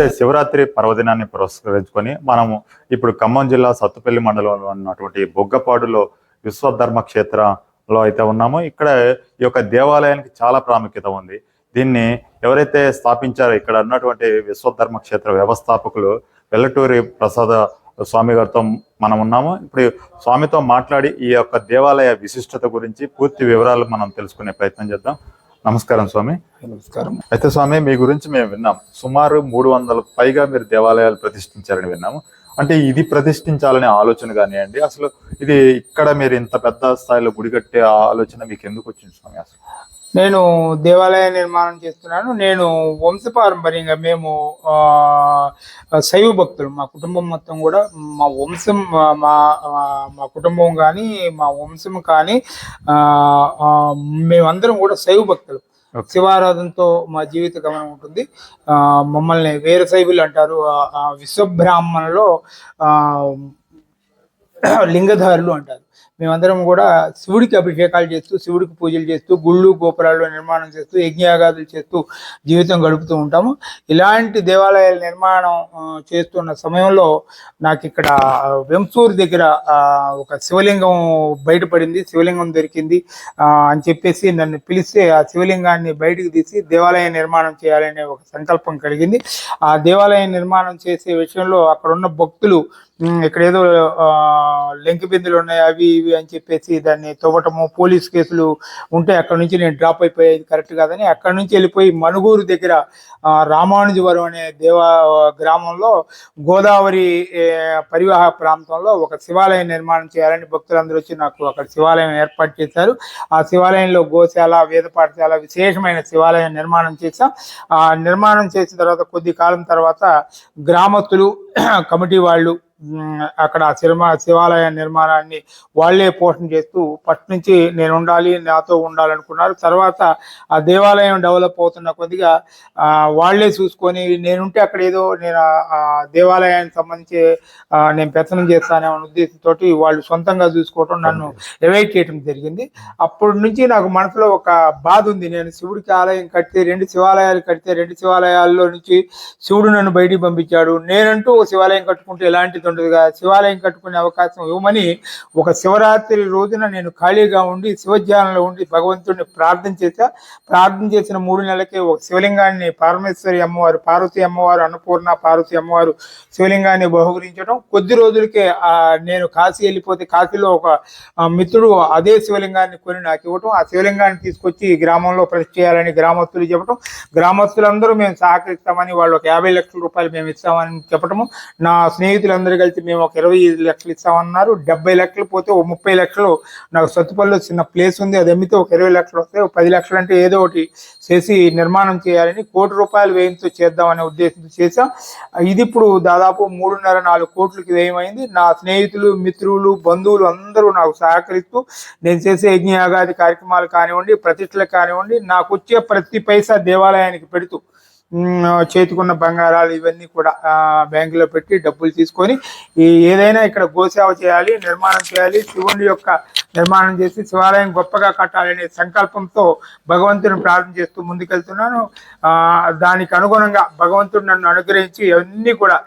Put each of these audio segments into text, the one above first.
అంటే శివరాత్రి పర్వదినాన్ని పురస్కరించుకొని మనము ఇప్పుడు ఖమ్మం జిల్లా సత్తుపల్లి మండలంలో ఉన్నటువంటి బొగ్గపాడులో విశ్వధర్మ క్షేత్రంలో అయితే ఉన్నాము. ఇక్కడ ఈ యొక్క దేవాలయానికి చాలా ప్రాముఖ్యత ఉంది. దీన్ని ఎవరైతే స్థాపించారో ఇక్కడ ఉన్నటువంటి విశ్వధర్మ క్షేత్ర వ్యవస్థాపకులు వెల్లటూరి ప్రసాద స్వామి గారితో మనం ఉన్నాము. ఇప్పుడు స్వామితో మాట్లాడి ఈ యొక్క దేవాలయ విశిష్టత గురించి పూర్తి వివరాలు మనం తెలుసుకునే ప్రయత్నం చేద్దాం. నమస్కారం స్వామి. నమస్కారం. అయితే స్వామి మీ గురించి మేము విన్నాం. సుమారు మూడు వందలకు పైగా మీరు దేవాలయాలు ప్రతిష్ఠించారని విన్నాము. అంటే ఇది ప్రతిష్ఠించాలనే ఆలోచన కానివ్వండి అసలు ఇది ఇక్కడ మీరు ఇంత పెద్ద స్థాయిలో గుడి కట్టే ఆలోచన మీకు ఎందుకు వచ్చింది స్వామి అసలు? నేను దేవాలయ నిర్మాణం చేస్తున్నాను. నేను వంశపారంపర్యంగా మేము శైవ భక్తులు. మా కుటుంబం మొత్తం కూడా మా వంశం మా మా- కుటుంబం కానీ మా వంశం కానీ మేమందరం కూడా శైవ భక్తులు. శివారాధనతో మా జీవిత గమనం ఉంటుంది. మమ్మల్ని వీర శైవులు అంటారు. విశ్వబ్రాహ్మణలో లింగధారులు అంటారు. మేమందరం కూడా శివుడికి అభిషేకాలు చేస్తూ శివుడికి పూజలు చేస్తూ గుళ్ళు గోపురాలు నిర్మాణం చేస్తూ యజ్ఞయాగాదులు చేస్తూ జీవితం గడుపుతూ ఉంటాము. ఇలాంటి దేవాలయాల నిర్మాణం చేస్తున్న సమయంలో నాకు ఇక్కడ వెంసూరు దగ్గర ఒక శివలింగం బయటపడింది శివలింగం దొరికింది అని చెప్పేసి నన్ను పిలిస్తే ఆ శివలింగాన్ని బయటకు తీసి దేవాలయ నిర్మాణం చేయాలనే ఒక సంకల్పం కలిగింది. ఆ దేవాలయ నిర్మాణం చేసే విషయంలో అక్కడ ఉన్న భక్తులు ఇక్కడ ఏదో ఆ, బిందులు ఉన్నాయి అవి ఇవి అని చెప్పేసి దాన్ని తవ్వటము పోలీస్ కేసులు ఉంటే అక్కడ నుంచి నేను డ్రాప్ అయిపోయేది కరెక్ట్ కాదని అక్కడ నుంచి వెళ్ళిపోయి మనుగూరు దగ్గర రామానుజవరం అనే దేవా గ్రామంలో గోదావరి పరివాహ ప్రాంతంలో ఒక శివాలయం నిర్మాణం చేయాలని భక్తులందరూ వచ్చి నాకు అక్కడ శివాలయం ఏర్పాటు చేశారు. ఆ శివాలయంలో గోశాల వేద పాఠశాల విశేషమైన శివాలయం నిర్మాణం చేశాం. ఆ నిర్మాణం చేసిన తర్వాత కొద్ది కాలం తర్వాత గ్రామస్తులు కమిటీ వాళ్ళు అక్కడ సినిమా శివాలయ నిర్మాణాన్ని వాళ్ళే పోషణ చేస్తూ ఫస్ట్ నుంచి నేను ఉండాలి నాతో ఉండాలనుకున్నారు. తర్వాత ఆ దేవాలయం డెవలప్ అవుతున్న కొద్దిగా వాళ్ళే వాళ్ళే చూసుకొని నేనుంటే అక్కడ ఏదో నేను ఆ- దేవాలయానికి సంబంధించి నేను పెత్తనం చేస్తానే ఉద్దేశంతో వాళ్ళు సొంతంగా చూసుకోవటం నన్ను ఎవైట్ చేయడం జరిగింది. అప్పటి నుంచి నాకు మనసులో ఒక బాధ ఉంది. నేను శివుడికి ఆలయం కడితే రెండు శివాలయాలు కడితే రెండు శివాలయాల్లో నుంచి శివుడు నన్ను బయటికి పంపించాడు. నేనంటూ శివాలయం కట్టుకుంటే ఎలాంటిది ఉండదుగా? శివాలయం కట్టుకునే అవకాశం ఇవ్వమని ఒక శివరాత్రి రోజున నేను ఖాళీగా ఉండి శివధ్యానంలో ఉండి భగవంతుడిని ప్రార్థన చేశా ప్రార్థన చేసిన మూడు నెలలకే ఒక శివలింగాన్ని పరమేశ్వరి అమ్మవారు పార్వతి అమ్మవారు అన్నపూర్ణ పార్వతి అమ్మవారు శివలింగాన్ని బహుకరించడం కొద్ది రోజులకే నేను కాశీ వెళ్ళిపోతే కాశీలో ఒక మిత్రుడు అదే శివలింగాన్ని కొని నాకు ఇవ్వటం. ఆ శివలింగాన్ని తీసుకొచ్చి గ్రామంలో ప్రతిష్ఠ చేయాలని గ్రామస్తులు చెప్పడం గ్రామస్తులందరూ మేము సహకరిస్తామని వాళ్ళు ఒక యాభై లక్షల రూపాయలు మేము ఇస్తామని చెప్పటము. నా స్నేహితులందరూ కలిసి మేము ఒక ఇరవై ఐదు లక్షలు ఇస్తామన్నారు. డెబ్బై లక్షలు పోతే ఒక ముప్పై లక్షలు నాకు సత్తుపల్లిలో చిన్న ప్లేస్ ఉంది. అది అమ్మితే ఒక ఇరవై లక్షలు వస్తాయి. ఒక పది లక్షలు అంటే ఏదో ఒకటి చేసి నిర్మాణం చేయాలని కోటి రూపాయలు వ్యయంతో చేద్దామనే ఉద్దేశంతో చేశాం. ఇది ఇప్పుడు దాదాపు మూడున్నర నాలుగు కోట్లకి వ్యయమైంది. నా స్నేహితులు మిత్రులు బంధువులు అందరూ నాకు సహకరిస్తూ నేను చేసే యజ్ఞయాగాది కార్యక్రమాలు కానివ్వండి ప్రతిష్టలు కానివ్వండి నాకు వచ్చే ప్రతి పైసా దేవాలయానికి పెడుతూ చేతికున్న బంగారాలు ఇవన్నీ కూడా బ్యాంకులో పెట్టి డబ్బులు తీసుకొని ఈ ఏదైనా ఇక్కడ గోసేవ చేయాలి నిర్మాణం చేయాలి శివుని యొక్క నిర్మాణం చేసి శివాలయం గొప్పగా కట్టాలనే సంకల్పంతో భగవంతుని ప్రార్థన చేస్తూ ముందుకెళ్తున్నాను. దానికి అనుగుణంగా భగవంతుడు నన్ను అనుగ్రహించి అవన్నీ కూడా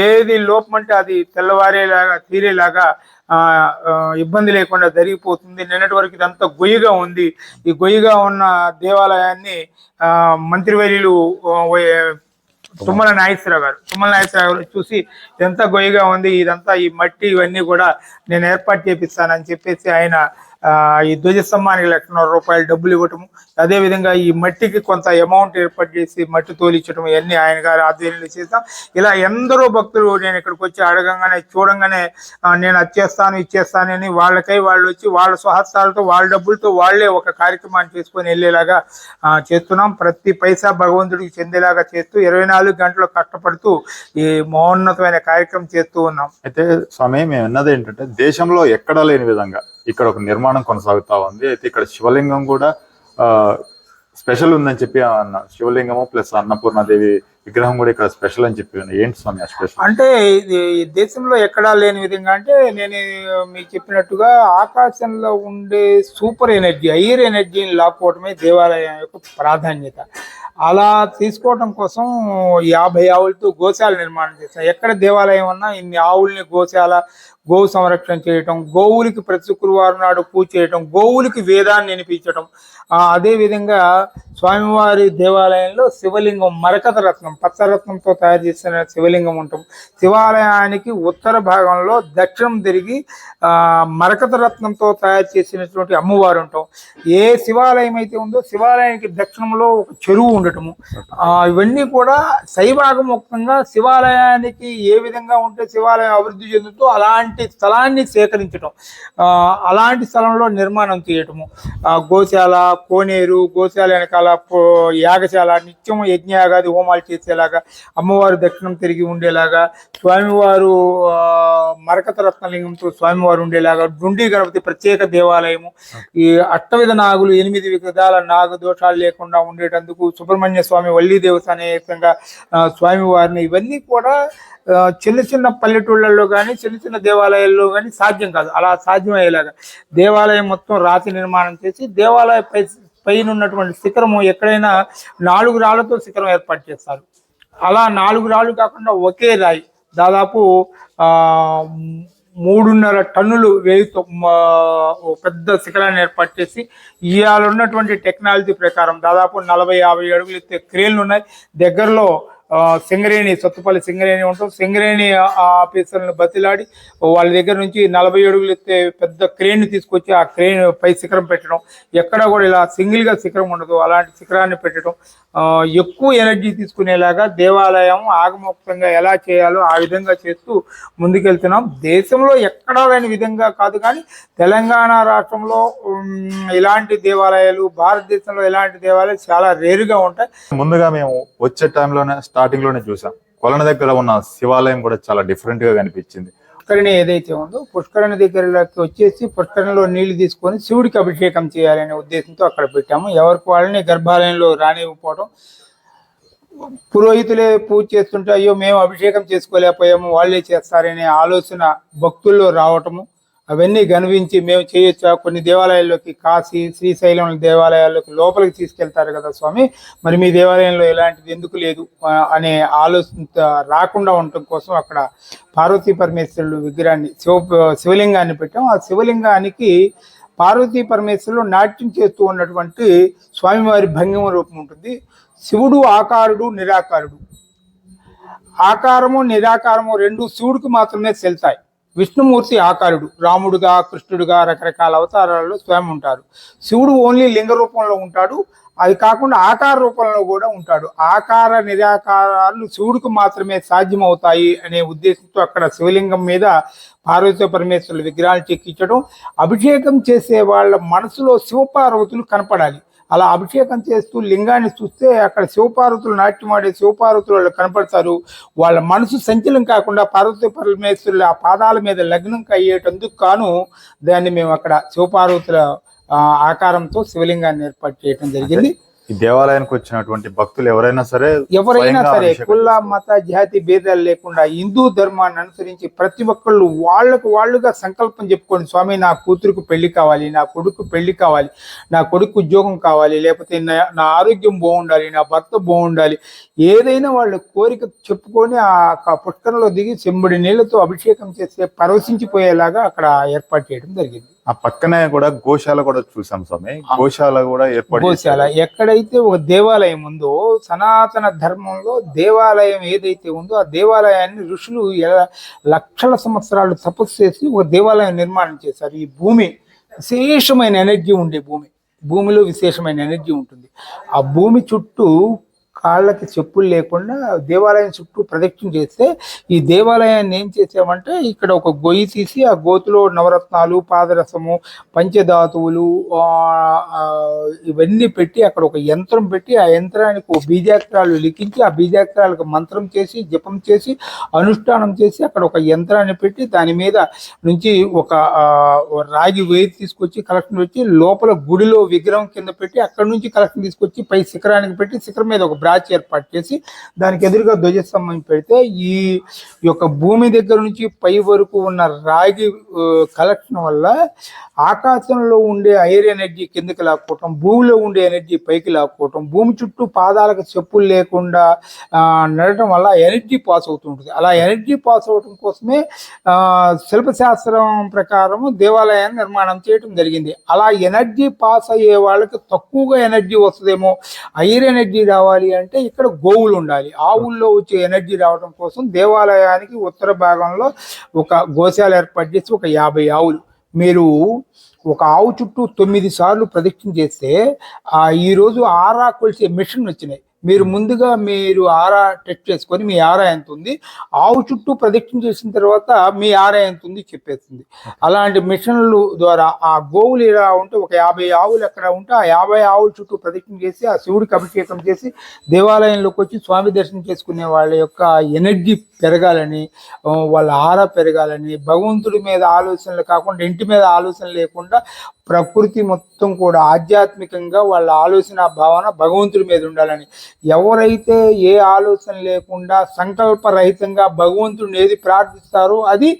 ఏది ఏది లోపమంటే అది తెల్లవారేలాగా తీరేలాగా ఇబ్బంది లేకుండా జరిగిపోతుంది. నిన్నటి వరకు ఇదంతా గొయ్యిగా ఉంది. ఈ గొయ్యిగా ఉన్న దేవాలయాన్ని ఆ, మంత్రివర్యులు తుమ్మల నాగేశ్వరరావు గారు తుమ్మల నాగేశ్వరరావు గారు చూసి ఇదంతా గొయ్యిగా ఉంది. ఇదంతా ఈ మట్టి ఇవన్నీ కూడా నేను ఏర్పాటు చేపిస్తానని చెప్పేసి ఆయన ఈ ధ్వజస్తంభానికి లక్షన్నర రూపాయలు డబ్బులు ఇవ్వటము అదేవిధంగా ఈ మట్టికి కొంత అమౌంట్ ఏర్పాటు చేసి మట్టి తోలిచ్చడం ఇవన్నీ ఆయన గారి ఆధ్వర్యంలో చేస్తాం ఇలా ఎందరో భక్తులు నేను ఇక్కడికి వచ్చి అడగంగానే చూడంగానే నేను అచ్చేస్తాను ఇచ్చేస్తానని వాళ్ళకై వాళ్ళు వచ్చి వాళ్ళ స్వహస్తాలతో వాళ్ళ డబ్బులతో వాళ్ళే ఒక కార్యక్రమాన్ని చేసుకొని వెళ్ళేలాగా ఆ, చేస్తున్నాం. ప్రతి పైసా భగవంతుడికి చెందేలాగా చేస్తూ ఇరవై నాలుగు గంటలు కష్టపడుతూ ఈ మహోన్నతమైన కార్యక్రమం చేస్తూ ఉన్నాం. అయితే స్వామి మేము అన్నది ఏంటంటే దేశంలో ఎక్కడా లేని విధంగా ఇక్కడ ఒక నిర్మాణం కొనసాగుతా ఉంది. అయితే ఇక్కడ శివలింగం కూడా స్పెషల్ ఉందని చెప్పి అన్న శివలింగము ప్లస్ అన్నపూర్ణాదేవి విగ్రహం కూడా ఇక్కడ స్పెషల్ అని చెప్పి ఏంటి స్వామి స్పెషల్? అంటే ఇది ఈ దేశంలో ఎక్కడా లేని విధంగా అంటే నేను మీకు చెప్పినట్టుగా ఆకాశంలో ఉండే సూపర్ ఎనర్జీ ఎయిర్ ఎనర్జీని లాక్కోవటమే దేవాలయం యొక్క ప్రాధాన్యత. అలా తీసుకోవటం కోసం యాభై ఆవులతో గోశాల నిర్మాణం చేశారు. ఎక్కడ దేవాలయం ఉన్నా ఇన్ని ఆవుల్ని గోశాల గోవు సంరక్షణ చేయటం గోవులకి ప్రతి శుక్రవారం నాడు పూజ చేయటం గోవులకి వేదాన్ని వినిపించటం. అదే విధంగా స్వామివారి దేవాలయంలో శివలింగం మరకత రత్నం పచ్చరత్నంతో తయారు చేసిన శివలింగం ఉంటాం. శివాలయానికి ఉత్తర భాగంలో దక్షిణం తిరిగి మరకథ మరకత రత్నంతో తయారు చేసినటువంటి అమ్మవారు ఉంటాం. ఏ శివాలయం అయితే ఉందో శివాలయానికి దక్షిణంలో ఒక చెరువు ఉండటము. ఆ, ఇవన్నీ కూడా శైవాగముక్తంగా శివాలయానికి ఏ విధంగా ఉంటే శివాలయం అభివృద్ధి చెందుతూ అలాంటి స్థలాన్ని సేకరించడం ఆ, అలాంటి స్థలంలో నిర్మాణం చేయటము. గోశాల కోనేరు గోశాల వెనకాల యాగశాల నిత్యం యజ్ఞయాగాది హోమాలు చేసేలాగా అమ్మవారు దక్షిణం తిరిగి ఉండేలాగా స్వామివారు మరకత రత్నలింగంతో స్వామివారు ఉండేలాగా డుండి గణపతి ప్రత్యేక దేవాలయము ఈ అష్టవిధ నాగులు ఎనిమిది విధాల నాగ దోషాలు లేకుండా ఉండేటందుకు సుబ్రహ్మణ్య స్వామి వల్లి దేవత అనేకంగా స్వామి వారిని ఇవన్నీ కూడా చిన్న చిన్న పల్లెటూళ్ళల్లో కానీ చిన్న చిన్న దేవాలయాల్లో కానీ సాధ్యం కాదు. అలా సాధ్యం అయ్యేలాగా దేవాలయం మొత్తం రాతి నిర్మాణం చేసి దేవాలయ పై పైన ఉన్నటువంటి శిఖరము ఎక్కడైనా నాలుగు రాళ్ళతో శిఖరం ఏర్పాటు చేస్తారు. అలా నాలుగు రాళ్ళు కాకుండా ఒకే రాయి. దాదాపు ఆ మూడున్నర టన్నులు వేయితో మా- పెద్ద శిఖరాన్ని ఏర్పాటు చేసి ఇవాళ ఉన్నటువంటి టెక్నాలజీ ప్రకారం దాదాపు నలభై యాభై అడుగులు ఎత్తే క్రేన్లు ఉన్నాయి దగ్గరలో సింగరేణి సత్తుపల్లి సింగరేణి ఉంటాం. సింగరేణి ఆఫీసర్లను బతిలాడి వాళ్ళ దగ్గర నుంచి నలభై అడుగులు ఎత్తే పెద్ద క్రేన్ తీసుకొచ్చి ఆ క్రేన్ పై శిఖరం పెట్టడం ఎక్కడ కూడా ఇలా సింగిల్గా శిఖరం ఉండదు. అలాంటి శిఖరాన్ని పెట్టడం ఎక్కువ ఎనర్జీ తీసుకునేలాగా దేవాలయం ఆగమోక్తంగా ఎలా చేయాలో ఆ విధంగా చేస్తూ ముందుకెళ్తున్నాం. దేశంలో ఎక్కడా లేని విధంగా కాదు కానీ తెలంగాణ రాష్ట్రంలో ఇలాంటి దేవాలయాలు భారతదేశంలో ఇలాంటి దేవాలయాలు చాలా రేరుగా ఉంటాయి. ముందుగా మేము వచ్చే టైంలోనే స్టార్టింగ్లోనే చూసాం. కొలన దగ్గర ఉన్న శివాలయం కూడా చాలా డిఫరెంట్గా కనిపించింది. పుష్కరిణి ఏదైతే ఉందో పుష్కరిణి దగ్గరలోకి వచ్చేసి పుష్కరిణిలో నీళ్ళు తీసుకొని శివుడికి అభిషేకం చేయాలనే ఉద్దేశంతో అక్కడ పెట్టాము. ఎవరికి వాళ్ళని గర్భాలయంలో రానివ్వకపోవడం పురోహితులే పూజ చేస్తుంటే అయ్యో మేము అభిషేకం చేసుకోలేకపోయాము వాళ్ళే చేస్తారనే ఆలోచన భక్తుల్లో రావటము అవన్నీ గర్వించి మేము చేయొచ్చా? కొన్ని దేవాలయాల్లోకి కాశీ శ్రీశైలం దేవాలయాల్లోకి లోపలికి తీసుకెళ్తారు కదా స్వామి? మరి మీ దేవాలయంలో ఎలాంటిది? ఎందుకు లేదు? అనే ఆలోచన రాకుండా ఉండటం కోసం అక్కడ పార్వతీ పరమేశ్వరుడు విగ్రహాన్ని శివ శివలింగాన్ని పెట్టాం. ఆ శివలింగానికి పార్వతీ పరమేశ్వరులు నాట్యం చేస్తూ ఉన్నటువంటి స్వామివారి భంగిమ రూపం ఉంటుంది. శివుడు ఆకారుడు నిరాకారుడు. ఆకారము నిరాకారము రెండు శివుడికి మాత్రమే చెల్తాయి విష్ణుమూర్తి ఆకారుడు రాముడుగా కృష్ణుడుగా రకరకాల అవతారాలలో స్వామి ఉంటారు శివుడు ఓన్లీ లింగ రూపంలో ఉంటాడు. అది కాకుండా ఆకార రూపంలో కూడా ఉంటాడు. ఆకార నిరాకారాలు శివుడికి మాత్రమే సాధ్యమవుతాయి అనే ఉద్దేశంతో అక్కడ శివలింగం మీద పార్వతీ పరమేశ్వరుల విగ్రహాలు చెక్కించడం అభిషేకం చేసే వాళ్ళ మనసులో శివపార్వతులు కనపడాలి. అలా అభిషేకం చేస్తూ లింగాన్ని చూస్తే అక్కడ శివపార్వతులు నాట్యమాడే శివపార్వతులు వాళ్ళు కనపడతారు. వాళ్ళ మనసు సంచలం కాకుండా పార్వతీ పరమేశ్వరులు ఆ పాదాల మీద లగ్నం అయ్యేటందుకు కాను దాన్ని మేము అక్కడ శివపార్వతుల ఆకారంతో శివలింగాన్ని ఏర్పాటు చేయడం జరిగింది. ఈ దేవాలయానికి వచ్చినటువంటి భక్తులు ఎవరైనా సరే ఎవరైనా సరే కుల. మత జాతి భేదాలు లేకుండా హిందూ ధర్మాన్ని అనుసరించి ప్రతి ఒక్కళ్ళు వాళ్ళకు వాళ్ళుగా సంకల్పం చెప్పుకోండి. స్వామి నా కూతురుకు పెళ్ళి కావాలి నా కొడుకు పెళ్ళి కావాలి నా కొడుకు ఉద్యోగం కావాలి లేకపోతే నా నా ఆరోగ్యం బాగుండాలి నా భర్త బాగుండాలి. ఏదైనా వాళ్ళ కోరిక చెప్పుకొని ఆ పుష్కరంలో దిగి చెంబడి నీళ్ళతో అభిషేకం చేస్తే పరవశించిపోయేలాగా అక్కడ ఏర్పాటు చేయడం జరిగింది. ఆ పక్కనే కూడా గోశాల కూడా చూసాం స్వామి. గోశాల కూడా ఏర్పాటు గోశాల. ఎక్కడైతే ఒక దేవాలయం ఉందో సనాతన ధర్మంలో దేవాలయం ఏదైతే ఉందో ఆ దేవాలయాన్ని ఋషులు ఎలా లక్షల సంవత్సరాలు తపస్సు చేసి ఒక దేవాలయం నిర్మాణం చేశారు. ఈ భూమి విశేషమైన ఎనర్జీ ఉండే భూమి. భూమిలో విశేషమైన ఎనర్జీ ఉంటుంది. ఆ భూమి చుట్టూ కాళ్ళకి చెప్పులు లేకుండా దేవాలయం చుట్టూ ప్రదక్షిణ చేస్తే ఈ దేవాలయాన్ని ఏం చేసామంటే ఇక్కడ ఒక గొయ్యి తీసి ఆ గోతులో నవరత్నాలు పాదరసము పంచధాతువులు ఇవన్నీ పెట్టి అక్కడ ఒక యంత్రం పెట్టి ఆ యంత్రానికి ఒక బీజాక్షరాలు లిఖించి ఆ బీజాక్షరాలకు మంత్రం చేసి జపం చేసి అనుష్ఠానం చేసి అక్కడ ఒక యంత్రాన్ని పెట్టి దాని మీద నుంచి ఒక రాగి వేరు తీసుకొచ్చి కలెక్షన్ వచ్చి లోపల గుడిలో విగ్రహం కింద పెట్టి అక్కడ నుంచి కలెక్షన్ తీసుకొచ్చి పై శిఖరానికి పెట్టి శిఖరం మీద ఒక బ్రాచ్ ఏర్పాటు చేసి దానికి ఎదురుగా ధ్వజస్తంభం పెడితే ఈ యొక్క భూమి దగ్గర నుంచి పై వరకు ఉన్న రాగి కలెక్షన్ వల్ల ఆకాశంలో ఉండే ఐర్ ఎనర్జీ కిందకి లాక్కోవటం భూమిలో ఉండే ఎనర్జీ పైకి లాక్కోవటం భూమి చుట్టూ పాదాలకు చెప్పులు లేకుండా నడటం వల్ల ఎనర్జీ పాస్ అవుతుంటుంది అలా ఎనర్జీ పాస్ అవటం కోసమే శిల్పశాస్త్రం ప్రకారం దేవాలయాన్ని నిర్మాణం చేయటం జరిగింది. అలా ఎనర్జీ పాస్ అయ్యే వాళ్ళకి తక్కువగా ఎనర్జీ వస్తుందేమో ఐర్ ఎనర్జీ రావాలి అంటే ఇక్కడ గోవులు ఉండాలి ఆవుల్లో వచ్చే ఎనర్జీ రావడం కోసం దేవాలయానికి ఉత్తర భాగంలో ఒక గోశాల ఏర్పాటు చేసి ఒక యాభై ఆవులు. మీరు ఒక ఆవు చుట్టూ తొమ్మిది సార్లు ప్రదక్షిణ చేస్తే ఈరోజు ఆరా కొలిసే మిషన్ వచ్చినాయి. మీరు ముందుగా మీరు ఆరా టెస్ట్ చేసుకొని మీ ఆరా ఎంత ఉంది? ఆవు చుట్టూ ప్రదక్షిణ చేసిన తర్వాత మీ ఆరా ఎంత ఉంది చెప్పేస్తుంది. అలాంటి మిషన్లు ద్వారా ఆ గోవులు ఇలా ఉంటే ఒక యాభై ఆవులు ఎక్కడ ఉంటే ఆ యాభై ఆవుల చుట్టూ ప్రదక్షిణ చేసి ఆ శివుడికి అభిషేకం చేసి దేవాలయంలోకి వచ్చి స్వామి దర్శనం చేసుకునే వాళ్ళ యొక్క ఎనర్జీ పెరగాలని వాళ్ళ ఆరా పెరగాలని భగవంతుడి మీద ఆలోచనలు కాకుండా ఇంటి మీద ఆలోచన లేకుండా ప్రకృతి మొత్తం కూడా ఆధ్యాత్మికంగా వాళ్ళ ఆలోచన భావన భగవంతుడి మీద ఉండాలని ఎవరైతే ఏ ఆలోచన లేకుండా సంకల్పరహితంగా భగవంతుడిని ఏది ప్రార్థిస్తారో అది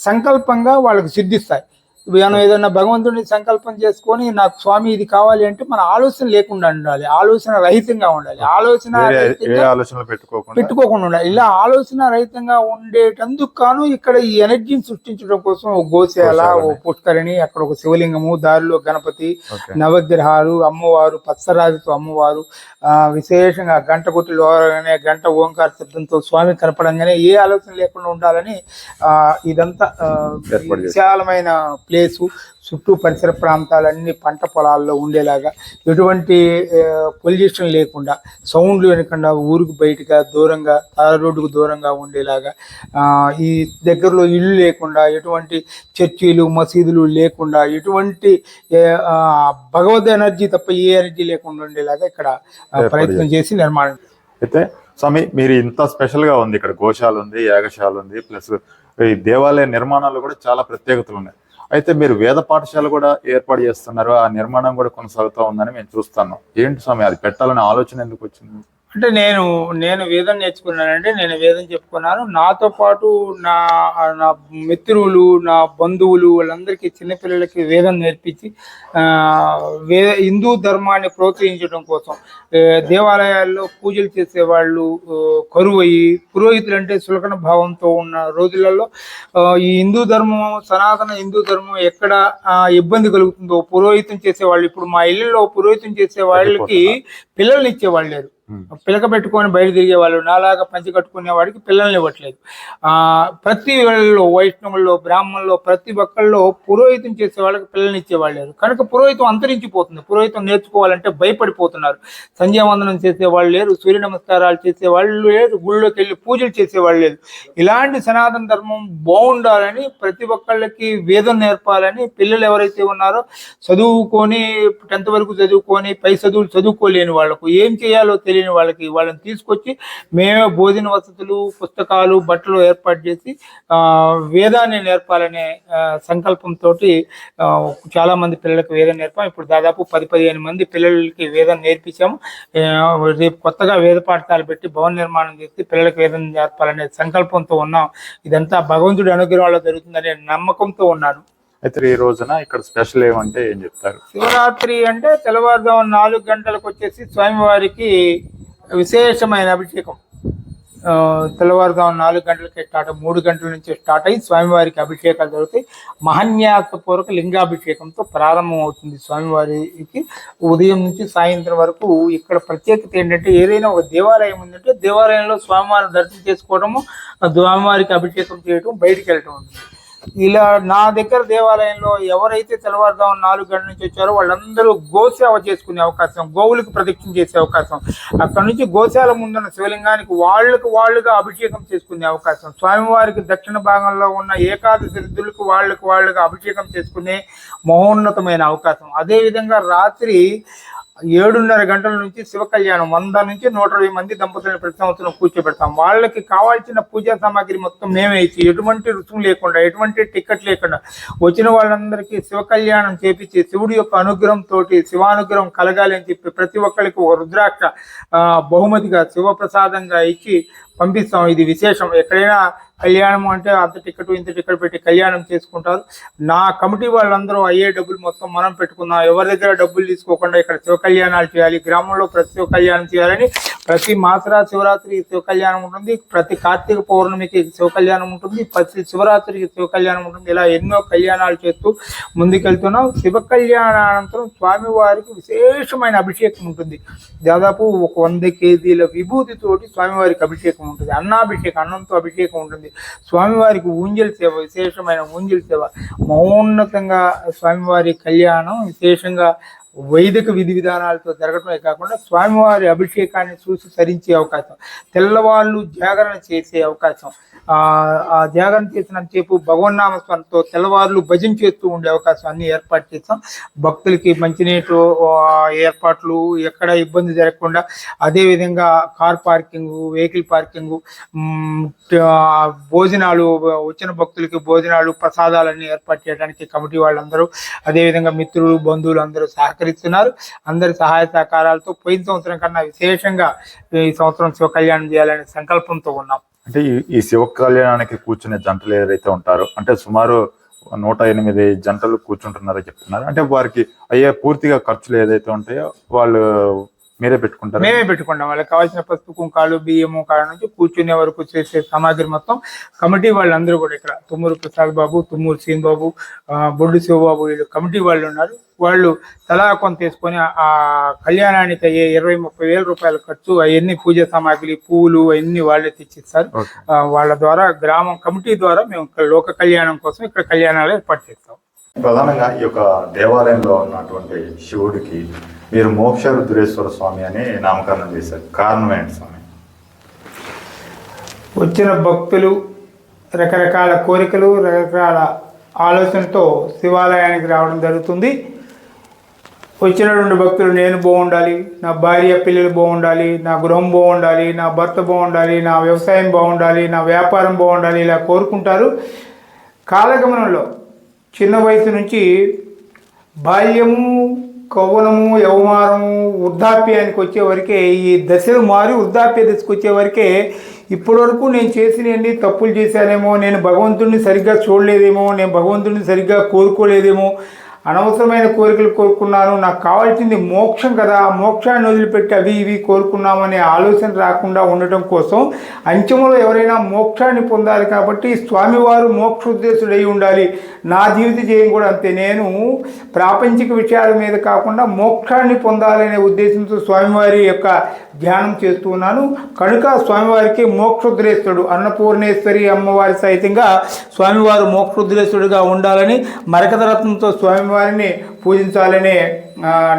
సంకల్పంగా వాళ్ళకి సిద్ధిస్తాయి. మనం ఏదైనా భగవంతుడిని సంకల్పం చేసుకొని నాకు స్వామి ఇది కావాలి అంటే మన ఆలోచన లేకుండా ఉండాలి. ఆలోచన రహితంగా ఉండాలి. ఆలోచన పెట్టుకోకుండా ఉండాలి. ఇలా ఆలోచన రహితంగా ఉండేటందుకు గాను ఇక్కడ ఈ ఎనర్జీని సృష్టించడం కోసం ఒక గోశాల. ఓ పుష్కరిణి అక్కడ ఒక శివలింగము దారిలో గణపతి నవగ్రహాలు అమ్మవారు పచ్చరాజుతో అమ్మవారు ఆ విశేషంగా గంట కొట్టి లోగానే గంట ఓంకార శబ్దంతో స్వామి కనపడంగానే ఏ ఆలోచన లేకుండా ఉండాలని ఆ ఇదంతా. విశాలమైన ప్లేసు చుట్టూ పరిసర ప్రాంతాలన్నీ పంట పొలాల్లో ఉండేలాగా ఎటువంటి పొల్యూషన్ లేకుండా సౌండ్లు వినకుండా ఊరికి బయటగా దూరంగా తార రోడ్డుకు దూరంగా ఉండేలాగా ఈ దగ్గరలో ఇల్లు లేకుండా ఎటువంటి చర్చీలు మసీదులు లేకుండా ఎటువంటి భగవద్ ఎనర్జీ తప్ప ఏ ఎనర్జీ లేకుండా ఉండేలాగా ఇక్కడ ప్రయత్నం చేసి నిర్మాణం. అయితే స్వామి మీరు ఇంత స్పెషల్గా ఉంది ఇక్కడ గోశాల ఉంది యాగశాల ఉంది ప్లస్ ఈ దేవాలయ నిర్మాణాలు కూడా చాలా ప్రత్యేకతలు ఉన్నాయి. అయితే మీరు వేద పాఠశాల కూడా ఏర్పాటు చేస్తున్నారు ఆ నిర్మాణం కూడా కొనసాగుతూ ఉందని మేము చూస్తున్నాం. ఏంటి స్వామి అది పెట్టాలనే ఆలోచన ఎందుకు వచ్చింది? అంటే నేను నేను వేదం నేర్చుకున్నానంటే నేను వేదం చెప్పుకున్నాను నాతో పాటు నా నా మిత్రులు నా బంధువులు వాళ్ళందరికీ చిన్నపిల్లలకి వేదం నేర్పించి వే హిందూ ధర్మాన్ని ప్రోత్సహించడం కోసం దేవాలయాల్లో పూజలు చేసేవాళ్ళు ఆ, కరువు అయ్యి పురోహితులు అంటే సులకన భావంతో ఉన్న రోజులలో ఈ హిందూ ధర్మం సనాతన హిందూ ధర్మం ఎక్కడ ఇబ్బంది కలుగుతుందో పురోహితం చేసేవాళ్ళు ఇప్పుడు మా ఇళ్ళలో పురోహితం చేసే వాళ్ళకి పిల్లల్ని ఇచ్చేవాళ్ళు లేరు. Hmm. పిలక పెట్టుకొని బయట తిరిగే వాళ్ళు నాలాగా పంచి కట్టుకునే వాడికి పిల్లల్ని ఇవ్వట్లేదు. ఆ ప్రతి వాళ్ళలో వైష్ణవుల్లో బ్రాహ్మణుల్లో ప్రతి ఒక్కళ్ళు పురోహితం చేసే వాళ్ళకి పిల్లల్ని ఇచ్చేవాళ్ళు లేరు. కనుక పురోహితం అంతరించిపోతుంది. పురోహితం నేర్చుకోవాలంటే భయపడిపోతున్నారు. సంధ్యావందనం చేసేవాళ్ళు లేరు సూర్య నమస్కారాలు చేసేవాళ్ళు లేరు గుళ్ళోకి వెళ్ళి పూజలు చేసేవాళ్ళు లేదు ఇలాంటి సనాతన ధర్మం బాగుండాలని ప్రతి ఒక్కళ్ళకి వేదం నేర్పాలని పిల్లలు ఎవరైతే ఉన్నారో చదువుకొని టెన్త్ వరకు చదువుకొని పై చదువులు చదువుకోలేని వాళ్ళకు ఏం చేయాలో తెలియదు తెలియని వాళ్ళకి వాళ్ళని తీసుకొచ్చి మేమే భోజన వసతులు పుస్తకాలు బట్టలు ఏర్పాటు చేసి వేదాన్ని నేర్పాలనే సంకల్పంతో చాలా మంది పిల్లలకు వేదం నేర్పాం. ఇప్పుడు దాదాపు పది పదిహేను మంది పిల్లలకి వేదం నేర్పించాము. రేపు కొత్తగా వేద పాఠశాల పెట్టి భవన నిర్మాణం చేసి పిల్లలకు వేదం నేర్పాలనే సంకల్పంతో ఉన్నాం. ఇదంతా భగవంతుడి అనుగ్రహంలో జరుగుతుందనే నమ్మకంతో ఉన్నాను. అయితే ఈ రోజున ఇక్కడ స్పెషల్ ఏమంటే ఏం చెప్తారు? శివరాత్రి అంటే తెల్లవారుజాము నాలుగు గంటలకు వచ్చేసి స్వామివారికి విశేషమైన అభిషేకం. ఆ, తెల్లవారుజాము నాలుగు గంటలకి స్టార్ట్ మూడు గంటల నుంచి స్టార్ట్ అయ్యి స్వామివారికి అభిషేకాలు జరుగుతాయి. మహన్యాసపూర్వక లింగాభిషేకంతో ప్రారంభం అవుతుంది స్వామివారికి. ఉదయం నుంచి సాయంత్రం వరకు ఇక్కడ ప్రత్యేకత ఏంటంటే ఏదైనా ఒక దేవాలయం ఉందంటే దేవాలయంలో స్వామివారిని దర్శనం చేసుకోవడము స్వామివారికి అభిషేకం చేయడం బయటికి వెళ్ళటం ఉంటుంది. ఇలా నా దగ్గర దేవాలయంలో ఎవరైతే తెల్లవారుజాము నాలుగు గంటల నుంచి వచ్చారో వాళ్ళందరూ గోసేవ చేసుకునే అవకాశం గోవులకు ప్రదక్షిణ చేసే అవకాశం అక్కడ నుంచి గోశాల ముందున్న శివలింగానికి వాళ్ళకు వాళ్ళుగా అభిషేకం చేసుకునే అవకాశం స్వామివారికి దక్షిణ భాగంలో ఉన్న ఏకాదశి రుద్రులకు వాళ్ళకు వాళ్ళుగా అభిషేకం చేసుకునే మహోన్నతమైన అవకాశం. అదేవిధంగా రాత్రి ఏడున్నర గంటల నుంచి శివ కళ్యాణం వంద నుంచి నూట ఇరవై మంది దంపతులను ప్రతి సంవత్సరం కూర్చోబెడతాం వాళ్ళకి కావాల్సిన పూజా సామాగ్రి మొత్తం మేమే ఇచ్చి ఎటువంటి రుసుము లేకుండా ఎటువంటి టికెట్ లేకుండా వచ్చిన వాళ్ళందరికీ శివ కళ్యాణం చేపించి శివుడి యొక్క అనుగ్రహంతో శివానుగ్రహం కలగాలి అని చెప్పి ప్రతి ఒక్కరికి ఒక రుద్రాక్ష బహుమతిగా శివప్రసాదంగా ఇచ్చి పంపిస్తాం. ఇది విశేషం. ఎక్కడైనా కళ్యాణం అంటే అంత టికెట్ ఇంత టికెట్ పెట్టి కళ్యాణం చేసుకుంటారు. నా కమిటీ వాళ్ళందరూ అయ్యే డబ్బులు మొత్తం మనం పెట్టుకుందాం ఎవరి దగ్గర డబ్బులు తీసుకోకుండా ఇక్కడ శివ కళ్యాణాలు చేయాలి గ్రామంలో ప్రతి శివ కళ్యాణం చేయాలని ప్రతి మాసరా శివరాత్రి శివ కళ్యాణం ఉంటుంది ప్రతి కార్తీక పౌర్ణమికి శివ కళ్యాణం ఉంటుంది ప్రతి శివరాత్రికి శివ కళ్యాణం ఉంటుంది. ఇలా ఎన్నో కళ్యాణాలు చేస్తూ ముందుకెళ్తున్నాం. శివ కళ్యాణానంతరం స్వామివారికి విశేషమైన అభిషేకం ఉంటుంది. దాదాపు ఒక వంద కేజీల విభూతితోటి స్వామివారికి అభిషేకం ఉంటుంది. అన్నాభిషేకం అన్నంతో అభిషేకం ఉంటుంది. స్వామివారికి ఊంజల్ సేవ విశేషమైన ఊంజల్ సేవ మౌన్నతంగా స్వామివారి కళ్యాణం విశేషంగా వైదిక విధి విధానాలతో జరగడమే కాకుండా స్వామివారి అభిషేకాన్ని చూసి సరించే అవకాశం తెల్లవాళ్ళు జాగరణ చేసే అవకాశం ఆ జాగరణ చేసినంతసేపు భగవన్నామ స్మరణతో తెల్లవారులు భజన చేస్తూ ఉండే అవకాశం అన్ని ఏర్పాటు చేస్తాం భక్తులకి మంచినీటి ఏర్పాట్లు ఎక్కడ ఇబ్బంది జరగకుండా అదేవిధంగా కార్ పార్కింగ్ వెహికల్ పార్కింగ్ భోజనాలు వచ్చిన భక్తులకి భోజనాలు ప్రసాదాలన్నీ ఏర్పాటు చేయడానికి కమిటీ వాళ్ళందరూ అదేవిధంగా మిత్రులు బంధువులు అందరూ సహకరిస్తున్నారు. అందరి సహాయ సహకారాలతో పోయిన సంవత్సరం కన్నా విశేషంగా ఈ సంవత్సరం శివ కళ్యాణం చేయాలనే సంకల్పంతో ఉన్నాం. అంటే ఈ- శివ కళ్యాణానికి కూర్చునే జంటలు ఏదైతే ఉంటారో అంటే సుమారు నూట ఎనిమిది జంటలు కూర్చుంటున్నారో చెప్తున్నారు. అంటే వారికి అయ్యే పూర్తిగా ఖర్చులు ఏదైతే ఉంటాయో వాళ్ళు మీరే పెట్టుకుంటారు? మేమే పెట్టుకుంటాం. వాళ్ళకి కావాల్సిన పసుపు కుంకాలు బియ్యము కాడ నుంచి కూర్చునే వరకు చేసే సామాగ్రి మొత్తం కమిటీ వాళ్ళందరూ కూడా ఇక్కడ. తుమ్మూరు ప్రసాద్ బాబు తుమ్మూరు సీన్ బాబు ఆ, బొడ్డు శివబాబు వీళ్ళు కమిటీ వాళ్ళు ఉన్నారు. వాళ్ళు తలా కొంత తీసుకొని ఆ కళ్యాణానికి అయ్యే ఇరవై ముప్పై వేల రూపాయల ఖర్చు అవన్నీ పూజ సామాగ్రి పూలు అవన్నీ వాళ్ళే తెచ్చిస్తారు. వాళ్ళ ద్వారా గ్రామం కమిటీ ద్వారా మేము ఇక్కడ లోక కళ్యాణం కోసం ఇక్కడ కళ్యాణాలు ఏర్పాటు చేస్తాం. ప్రధానంగా ఈ యొక్క దేవాలయంలో ఉన్నటువంటి శివుడికి మీరు మోక్ష రుద్రేశ్వర స్వామి అని నామకరణం చేశారు. కారణం ఏంటి స్వామి? వచ్చిన భక్తులు రకరకాల కోరికలు రకరకాల ఆలోచనతో శివాలయానికి రావడం జరుగుతుంది. వచ్చినటువంటి భక్తులు నేను బాగుండాలి నా భార్య పిల్లలు బాగుండాలి నా గృహం బాగుండాలి నా భర్త బాగుండాలి నా వ్యవసాయం బాగుండాలి నా వ్యాపారం బాగుండాలి ఇలా కోరుకుంటారు. కాలగమనంలో చిన్న వయసు నుంచి బాల్యము కౌవనము యవమానము వృద్ధాప్యానికి వచ్చేవరకే ఈ దశలు మారి వృద్ధాప్య దశకు వచ్చేవరకే ఇప్పటివరకు నేను చేసినవన్నీ తప్పులు చేశానేమో నేను భగవంతుడిని సరిగ్గా చూడలేదేమో నేను భగవంతుడిని సరిగ్గా కోరుకోలేదేమో అనవసరమైన కోరికలు కోరుకున్నాను. నాకు కావాల్సింది మోక్షం కదా. మోక్షాన్ని వదిలిపెట్టి అవి ఇవి కోరుకున్నామనే ఆలోచన రాకుండా ఉండటం కోసం అంచములో ఎవరైనా మోక్షాన్ని పొందాలి కాబట్టి స్వామివారు మోక్షోద్దేశుడై ఉండాలి. నా జీవిత జయం కూడా అంతే. నేను ప్రాపంచిక విషయాల మీద కాకుండా మోక్షాన్ని పొందాలనే ఉద్దేశంతో స్వామివారి యొక్క ధ్యానం చేస్తూ ఉన్నాను. కనుక స్వామివారికి మోక్షోద్రేస్తుడు అన్నపూర్ణేశ్వరి అమ్మవారి సహితంగా స్వామివారు మోక్షోద్రేస్తుడుగా ఉండాలని మరకతరత్నంతో స్వామివారిని పూజించాలనే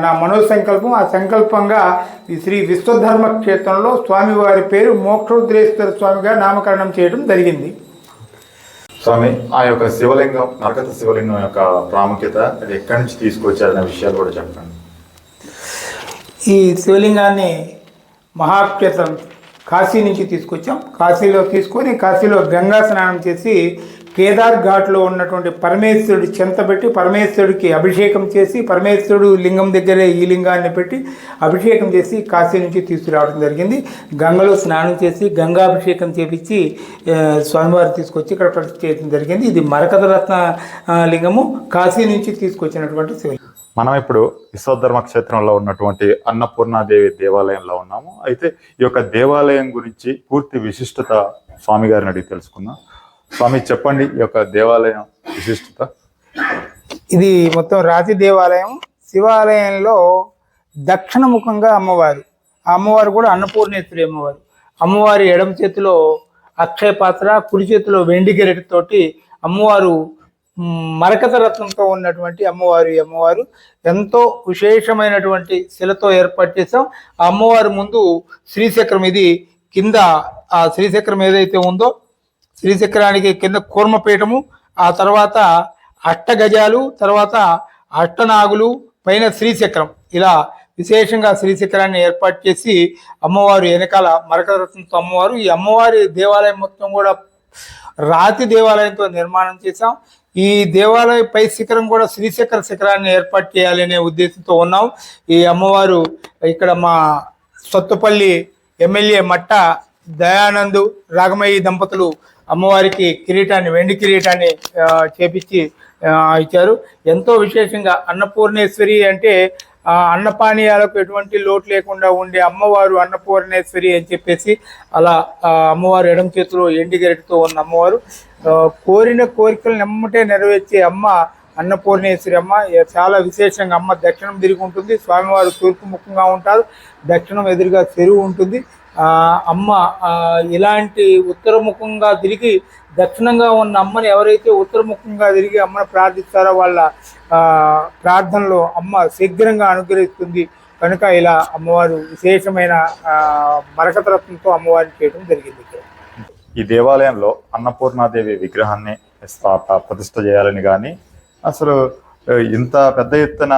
నా మనోసంకల్పం. ఆ సంకల్పంగా ఈ శ్రీ విశ్వధర్మ క్షేత్రంలో స్వామివారి పేరు మోక్షోద్రేశ్వర స్వామిగా నామకరణం చేయడం జరిగింది. స్వామి ఆ యొక్క శివలింగం నరకత శివలింగం యొక్క ప్రాముఖ్యత అది ఎక్కడి నుంచి తీసుకొచ్చారనే విషయాలు కూడా చెప్పండి. ఈ శివలింగాన్ని మహాక్షేత్రం కాశీ నుంచి తీసుకొచ్చాం. కాశీలో తీసుకొని కాశీలో గంగా స్నానం చేసి కేదార్ ఘాట్లో ఉన్నటువంటి పరమేశ్వరుడు చెంతపెట్టి పరమేశ్వరుడికి అభిషేకం చేసి పరమేశ్వరుడు లింగం దగ్గరే ఈ లింగాన్ని పెట్టి అభిషేకం చేసి కాశీ నుంచి తీసుకురావడం జరిగింది. గంగలో స్నానం చేసి గంగాభిషేకం చేపించి స్వామివారు తీసుకొచ్చి ఇక్కడ ప్రతిష్ఠ చేయడం జరిగింది. ఇది మరకథ రత్న లింగము. కాశీ నుంచి తీసుకొచ్చినటువంటి శివలింగం మనం ఇప్పుడు విశ్వధర్మ క్షేత్రంలో ఉన్నటువంటి అన్నపూర్ణాదేవి దేవాలయంలో ఉన్నాము. అయితే ఈ యొక్క దేవాలయం గురించి పూర్తి విశిష్టత స్వామి గారిని అడిగి తెలుసుకుందాం. స్వామి చెప్పండి ఈ యొక్క దేవాలయం విశిష్టత. ఇది మొత్తం రాతి దేవాలయం. శివాలయంలో దక్షిణముఖంగా అమ్మవారు. ఆ అమ్మవారు కూడా అన్నపూర్ణేశ్వరి అమ్మవారు. అమ్మవారి ఎడమ చేతిలో అక్షయ పాత్ర కుడి చేతిలో వెండి గెరటితోటి అమ్మవారు మరకత రత్నంతో ఉన్నటువంటి అమ్మవారు అమ్మవారు. ఎంతో విశేషమైనటువంటి శిలతో ఏర్పాటు చేసాం ఆ అమ్మవారి ముందు శ్రీచక్రం ఇది కింద ఆ శ్రీచక్రం ఏదైతే ఉందో శ్రీచక్రానికి కింద కూర్మపీఠము ఆ తర్వాత అష్టగజాలు తర్వాత అష్టనాగులు పైన శ్రీచక్రం. ఇలా విశేషంగా శ్రీచక్రాన్ని ఏర్పాటు చేసి అమ్మవారు వెనకాల మరకరత్నంతో అమ్మవారు ఈ అమ్మవారి దేవాలయం మొత్తం కూడా రాతి దేవాలయంతో నిర్మాణం చేశాం. ఈ దేవాలయ పై శిఖరం కూడా శ్రీశిఖర శిఖరాన్ని ఏర్పాటు చేయాలనే ఉద్దేశంతో ఉన్నాం. ఈ అమ్మవారు ఇక్కడ మా సొత్తుపల్లి ఎమ్మెల్యే మట్ట దయానందు రాగమయ్య దంపతులు అమ్మవారికి కిరీటాన్ని వెండి కిరీటాన్ని చేపించి ఇచ్చారు. ఎంతో విశేషంగా అన్నపూర్ణేశ్వరి అంటే అన్నపానీయాలకు ఎటువంటి లోటు లేకుండా ఉండే అమ్మవారు అన్నపూర్ణేశ్వరి అని చెప్పేసి అలా అమ్మవారు ఎడమ చేతిలో ఎండి గరిటతో ఉన్న అమ్మవారు కోరిన కోరికలు నెమ్మటే నెరవేర్చే అమ్మ అన్నపూర్ణేశ్వరి అమ్మ. చాలా విశేషంగా అమ్మ దక్షిణం తిరిగి ఉంటుంది. స్వామివారు తూర్పు ముఖంగా ఉంటారు. దక్షిణం ఎదురుగా చెరువు ఉంటుంది. అమ్మ ఇలాంటి ఉత్తరముఖంగా తిరిగి దక్షిణంగా ఉన్న అమ్మని ఎవరైతే ఉత్తరముఖంగా తిరిగి అమ్మను ప్రార్థిస్తారో వాళ్ళ ప్రార్థనలో అమ్మ శీఘ్రంగా అనుగ్రహిస్తుంది. కనుక ఇలా అమ్మవారు విశేషమైన ఆ, మరకతరత్నంతో అమ్మవారిని చేయడం జరిగింది ఈ దేవాలయంలో అన్నపూర్ణాదేవి విగ్రహాన్ని స్థాప ప్రతిష్ట చేయాలని కానీ అసలు ఇంత పెద్ద ఎత్తున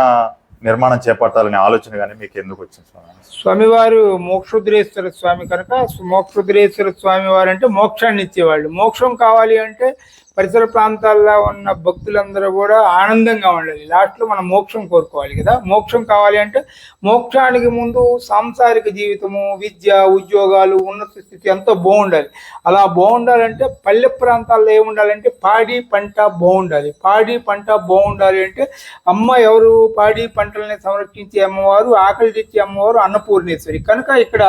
నిర్మాణం చేపట్టాలనే ఆలోచన కానీ మీకు ఎందుకు వచ్చింది స్వామి? స్వామివారు మోక్షుద్రేశ్వర స్వామి కనుక మోక్షుద్రేశ్వర స్వామి వారు అంటే మోక్షాన్ని ఇచ్చేవాళ్ళు మోక్షం కావాలి అంటే పరిసర ప్రాంతాల్లో ఉన్న భక్తులందరూ కూడా ఆనందంగా ఉండాలి. లాస్ట్లో మనం మోక్షం కోరుకోవాలి కదా. మోక్షం కావాలి అంటే మోక్షానికి ముందు సాంసారిక జీవితము విద్య ఉద్యోగాలు ఉన్నత స్థితి ఎంతో బాగుండాలి. అలా బాగుండాలంటే పల్లె ప్రాంతాల్లో ఏముండాలంటే పాడి పంట బాగుండాలి. పాడి పంట బాగుండాలి అంటే అమ్మ ఎవరు పాడి పంటల్ని సంరక్షించే అమ్మవారు ఆకలి తెచ్చే అమ్మవారు అన్నపూర్ణేశ్వరి. కనుక ఇక్కడ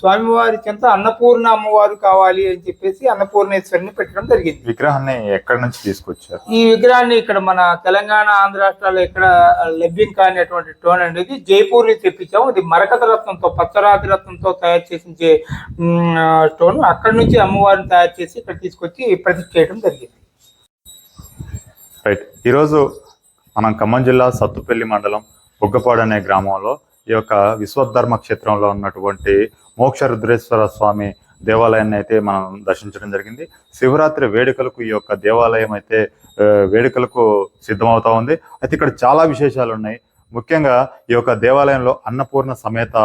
స్వామివారి చెంత అన్నపూర్ణ అమ్మవారు కావాలి అని చెప్పేసి అన్నపూర్ణేశ్వరిని పెట్టడం జరిగింది. విగ్రహాన్ని ఎక్కడి నుంచి తీసుకొచ్చారు? ఈ విగ్రహాన్ని ఇక్కడ మన తెలంగాణ ఆంధ్ర రాష్ట్రాల్లో ఎక్కడ లభ్యం కానిటువంటి టోన్ అనేది జైపూర్ నుంచి తెప్పించాము. ఇది మరకత రత్నంతో పచ్చరాతి రత్నంతో తయారు చేసించే మ్, స్టోన్ అక్కడి నుంచి అమ్మవారిని తయారు చేసి ఇక్కడ తీసుకొచ్చి ప్రతిష్ఠ చేయడం జరిగింది. రైట్. ఈరోజు మనం ఖమ్మం జిల్లా సత్తుపల్లి మండలం బుగ్గపాడు అనే గ్రామంలో ఈ యొక్క విశ్వధర్మ క్షేత్రంలో ఉన్నటువంటి మోక్ష రుద్రేశ్వర స్వామి దేవాలయాన్ని అయితే మనం దర్శించడం జరిగింది. శివరాత్రి వేడుకలకు ఈ యొక్క దేవాలయం అయితే వేడుకలకు సిద్ధమవుతా ఉంది. అయితే ఇక్కడ చాలా విశేషాలు ఉన్నాయి ముఖ్యంగా ఈ యొక్క దేవాలయంలో అన్నపూర్ణ సమేత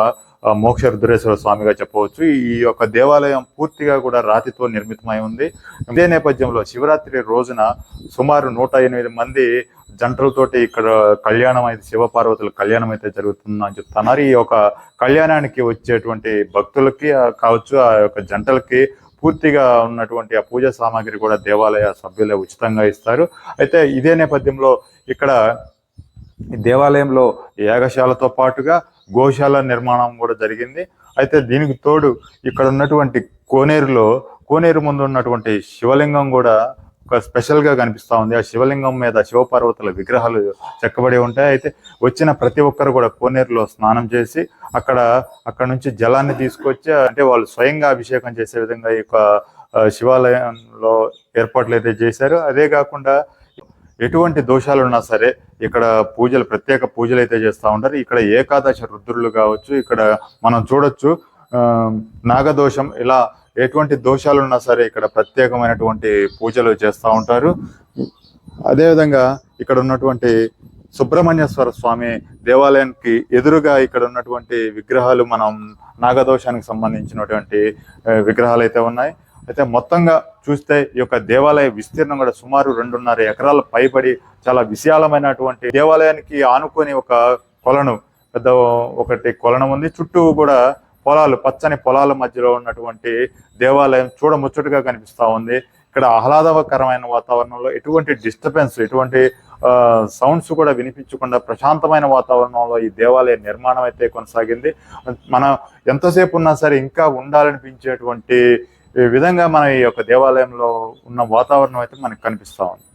మోక్ష రుద్రేశ్వర స్వామిగా చెప్పవచ్చు. ఈ యొక్క దేవాలయం పూర్తిగా కూడా రాతితో నిర్మితమై ఉంది. ఇదే నేపథ్యంలో శివరాత్రి రోజున సుమారు నూట ఎనిమిది మంది జంటలతోటి ఇక్కడ కళ్యాణం అయితే శివపార్వతుల కళ్యాణం అయితే జరుగుతుందని చెప్తున్నారు. ఈ యొక్క కళ్యాణానికి వచ్చేటువంటి భక్తులకి కావచ్చు ఆ యొక్క జంటలకి పూర్తిగా ఉన్నటువంటి ఆ పూజా సామాగ్రి కూడా దేవాలయ సభ్యులే ఉచితంగా ఇస్తారు. అయితే ఇదే నేపథ్యంలో ఇక్కడ ఈ దేవాలయంలో యాగశాలతో పాటుగా గోశాల నిర్మాణం కూడా జరిగింది. అయితే దీనికి తోడు ఇక్కడ ఉన్నటువంటి కోనేరులో కోనేరు ముందు ఉన్నటువంటి శివలింగం కూడా ఒక స్పెషల్గా కనిపిస్తూ ఉంది. ఆ శివలింగం మీద శివపార్వతుల విగ్రహాలు చెక్కబడి ఉంటాయి. అయితే వచ్చిన ప్రతి ఒక్కరు కూడా కోనేరులో స్నానం చేసి అక్కడ అక్కడ నుంచి జలాన్ని తీసుకొచ్చి అంటే వాళ్ళు స్వయంగా అభిషేకం చేసే విధంగా ఈ యొక్క శివాలయంలో ఏర్పాట్లు అయితే చేశారు. అదే కాకుండా ఎటువంటి దోషాలు ఉన్నా సరే ఇక్కడ పూజలు ప్రత్యేక పూజలు అయితే చేస్తూ ఉంటారు. ఇక్కడ ఏకాదశ రుద్రులు కావచ్చు ఇక్కడ మనం చూడొచ్చు నాగదోషం ఇలా ఎటువంటి దోషాలు ఉన్నా సరే ఇక్కడ ప్రత్యేకమైనటువంటి పూజలు చేస్తూ ఉంటారు. అదేవిధంగా ఇక్కడ ఉన్నటువంటి సుబ్రహ్మణ్యేశ్వర స్వామి దేవాలయానికి ఎదురుగా ఇక్కడ ఉన్నటువంటి విగ్రహాలు మనం నాగదోషానికి సంబంధించినటువంటి విగ్రహాలు అయితే ఉన్నాయి. అయితే మొత్తంగా చూస్తే ఈ యొక్క దేవాలయ విస్తీర్ణం కూడా సుమారు రెండున్నర ఎకరాల పైబడి చాలా విశాలమైనటువంటి దేవాలయానికి ఆనుకొని ఒక కొలను పెద్ద ఒకటి కొలను ఉంది. చుట్టూ కూడా పొలాలు పచ్చని పొలాల మధ్యలో ఉన్నటువంటి దేవాలయం చూడముచ్చటగా కనిపిస్తా ఉంది. ఇక్కడ ఆహ్లాదకరమైన వాతావరణంలో ఎటువంటి డిస్టర్బెన్స్ ఎటువంటి సౌండ్స్ కూడా వినిపించకుండా ప్రశాంతమైన వాతావరణంలో ఈ దేవాలయ నిర్మాణం అయితే కొనసాగింది. మనం ఎంతసేపు ఉన్నా సరే ఇంకా ఉండాలనిపించేటువంటి ఈ విధంగా మన ఈ యొక్క దేవాలయంలో ఉన్న వాతావరణం అయితే మనకు కనిపిస్తా ఉంది.